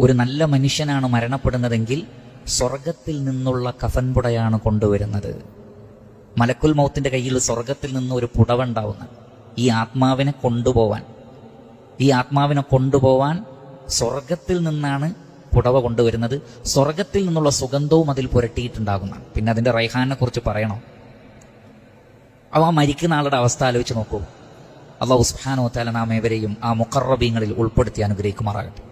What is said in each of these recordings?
ഒരു നല്ല മനുഷ്യനാണ് മരണപ്പെടുന്നതെങ്കിൽ സ്വർഗത്തിൽ നിന്നുള്ള കഫൻപുടയാണ് കൊണ്ടുവരുന്നത്. മലക്കുൽ മൗത്തിന്റെ കയ്യിൽ സ്വർഗത്തിൽ നിന്ന് ഒരു പുടവ ഉണ്ടാവുന്ന ഈ ആത്മാവിനെ കൊണ്ടുപോവാൻ. ഈ ആത്മാവിനെ കൊണ്ടുപോവാൻ സ്വർഗത്തിൽ നിന്നാണ് പുടവ കൊണ്ടുവരുന്നത്. സ്വർഗത്തിൽ നിന്നുള്ള സുഗന്ധവും അതിൽ പുരട്ടിയിട്ടുണ്ടാകുന്ന. പിന്നെ അതിന്റെ റൈഹാനെ കുറിച്ച് പറയണോ? അവ മരിക്കുന്ന ആളുടെ അവസ്ഥ ആലോചിച്ച് നോക്കൂ. അള്ളാഹു സുബ്ഹാനഹു തല നാം ഏവരെയും ആ മുക്കറബീങ്ങളിൽ ഉൾപ്പെടുത്തി അനുഗ്രഹിക്കുമാറാകട്ടെ.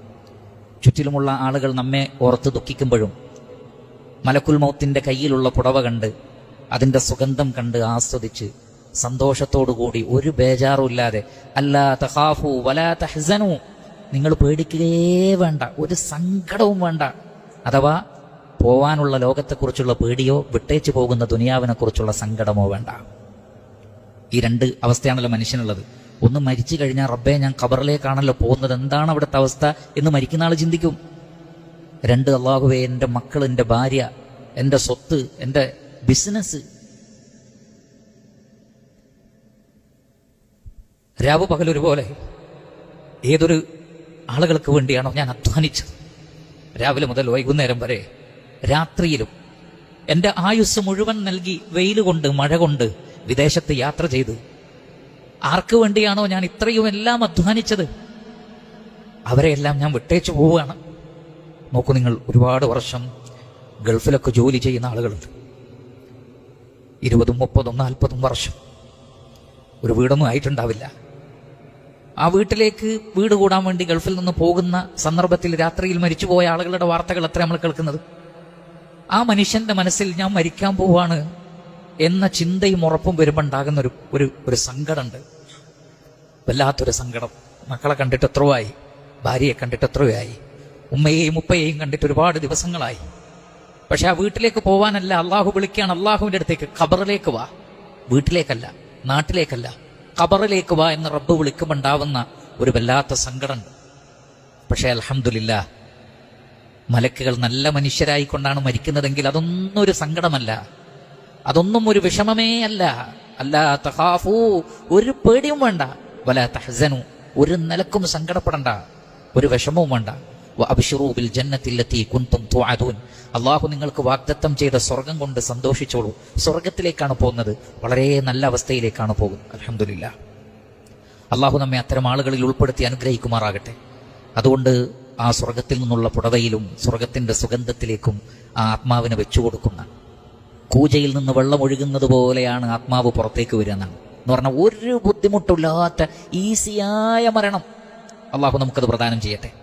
ചുറ്റിലുമുള്ള ആളുകൾ നമ്മെ ഓർത്ത് ദുഃഖിക്കുമ്പോഴും മലക്കുൽ മൗത്തിന്റെ കയ്യിലുള്ള പുടവ കണ്ട് അതിന്റെ സുഗന്ധം കണ്ട് ആസ്വദിച്ച് സന്തോഷത്തോടുകൂടി ഒരു ബേജാറും ഇല്ലാതെ അല്ലാ തഖാഫു വലാ തഹ്സനു. നിങ്ങൾ പേടിക്കുകയേ വേണ്ട ഒരു സങ്കടവും വേണ്ട. അഥവാ പോവാനുള്ള ലോകത്തെക്കുറിച്ചുള്ള പേടിയോ വിട്ടേച്ചു പോകുന്ന ദുനിയാവിനെക്കുറിച്ചുള്ള സങ്കടമോ വേണ്ട. ഈ രണ്ട് അവസ്ഥയാണല്ലോ മനുഷ്യനുള്ളത്. ഒന്ന് മരിച്ചു കഴിഞ്ഞാൽ റബ്ബെ ഞാൻ ഖബറിലേക്കാണല്ലോ പോകുന്നത്. എന്താണ് അവിടുത്തെ അവസ്ഥ എന്ന് മരിക്കുന്ന ആൾ ചിന്തിക്കും. രണ്ട് അള്ളാഹുവെ എന്റെ മക്കൾ എന്റെ ഭാര്യ എന്റെ സ്വത്ത് എന്റെ ബിസിനസ്. രാവ് പകലൊരുപോലെ ഏതൊരു ആളുകൾക്ക് വേണ്ടിയാണോ ഞാൻ അധ്വാനിച്ചത്? രാവിലെ മുതൽ വൈകുന്നേരം വരെ രാത്രിയിലും എന്റെ ആയുസ് മുഴുവൻ നൽകി വെയിൽ കൊണ്ട് മഴ കൊണ്ട് വിദേശത്ത് യാത്ര ചെയ്ത് ആർക്ക് വേണ്ടിയാണോ ഞാൻ ഇത്രയും എല്ലാം അധ്വാനിച്ചത്? അവരെയെല്ലാം ഞാൻ വിട്ടേച്ചു പോവുകയാണ്. നോക്കൂ നിങ്ങൾ ഒരുപാട് വർഷം ഗൾഫിലൊക്കെ ജോലി ചെയ്യുന്ന ആളുകളുണ്ട്. ഇരുപതും മുപ്പതും നാൽപ്പതും വർഷം. ഒരു വീടൊന്നും ആയിട്ടുണ്ടാവില്ല. ആ വീട്ടിലേക്ക് വീട് കൂടാൻ വേണ്ടി ഗൾഫിൽ നിന്ന് പോകുന്ന സന്ദർഭത്തിൽ രാത്രിയിൽ മരിച്ചുപോയ ആളുകളുടെ വാർത്തകൾ എത്ര നമ്മൾ കേൾക്കുന്നത്. ആ മനുഷ്യന്റെ മനസ്സിൽ ഞാൻ മരിക്കാൻ പോവാണ് എന്ന ചിന്തയും ഉറപ്പും വരുമ്പോൾ ഉണ്ടാകുന്ന ഒരു ഒരു ഒരു സങ്കടമുണ്ട്. വല്ലാത്തൊരു സങ്കടം. മക്കളെ കണ്ടിട്ട് എത്രയായി ഭാര്യയെ കണ്ടിട്ട് എത്രയായി ഉമ്മയെയും ഉപ്പയെയും കണ്ടിട്ട് ഒരുപാട് ദിവസങ്ങളായി. പക്ഷെ ആ വീട്ടിലേക്ക് പോവാനല്ല. അള്ളാഹു വിളിക്കുകയാണ്. അള്ളാഹുവിന്റെ അടുത്തേക്ക് ഖബറിലേക്ക് വാ. വീട്ടിലേക്കല്ല നാട്ടിലേക്കല്ല. ഖബറിലേക്ക് വാ എന്ന് റബ്ബ് വിളിക്കുമ്പോൾ ഉണ്ടാവുന്ന ഒരു വല്ലാത്ത സങ്കടമുണ്ട്. പക്ഷേ അലഹമില്ല മലക്കുകൾ നല്ല മനുഷ്യരായിക്കൊണ്ടാണ് മരിക്കുന്നതെങ്കിൽ അതൊന്നും ഒരു സങ്കടമല്ല. അതൊന്നും ഒരു വിഷമമേ അല്ല. അല്ലാ തഹാഫൂ ഒരു പേടിയും വേണ്ട. വല തഹസനു ഒരു നിലക്കും സങ്കടപ്പെടണ്ട. ഒരു വിഷമവും വേണ്ട. അബിഷുറൂ ബിൽ ജന്നത്തിലെത്തി കുന്തും തുഅദൂൻ. അള്ളാഹു നിങ്ങൾക്ക് വാഗ്ദത്തം ചെയ്ത സ്വർഗം കൊണ്ട് സന്തോഷിച്ചോളൂ. സ്വർഗത്തിലേക്കാണ് പോകുന്നത്. വളരെ നല്ല അവസ്ഥയിലേക്കാണ് പോകുന്നത്. അലഹമില്ല അള്ളാഹു നമ്മെ അത്തരം ആളുകളിൽ ഉൾപ്പെടുത്തി അനുഗ്രഹിക്കുമാറാകട്ടെ. അതുകൊണ്ട് ആ സ്വർഗത്തിൽ നിന്നുള്ള പുടവയിലും സ്വർഗത്തിന്റെ സുഗന്ധത്തിലേക്കും ആ ആത്മാവിനെ വെച്ചു കൊടുക്കുന്ന കൂജയിൽ നിന്ന് വെള്ളം ഒഴുകുന്നത് പോലെയാണ് ആത്മാവ് പുറത്തേക്ക് വരിക എന്നാണ്. എന്ന് പറഞ്ഞാൽ ഒരു ബുദ്ധിമുട്ടില്ലാത്ത ഈസിയായ മരണം. അള്ളാഹു നമുക്കത് പ്രദാനം ചെയ്യട്ടെ.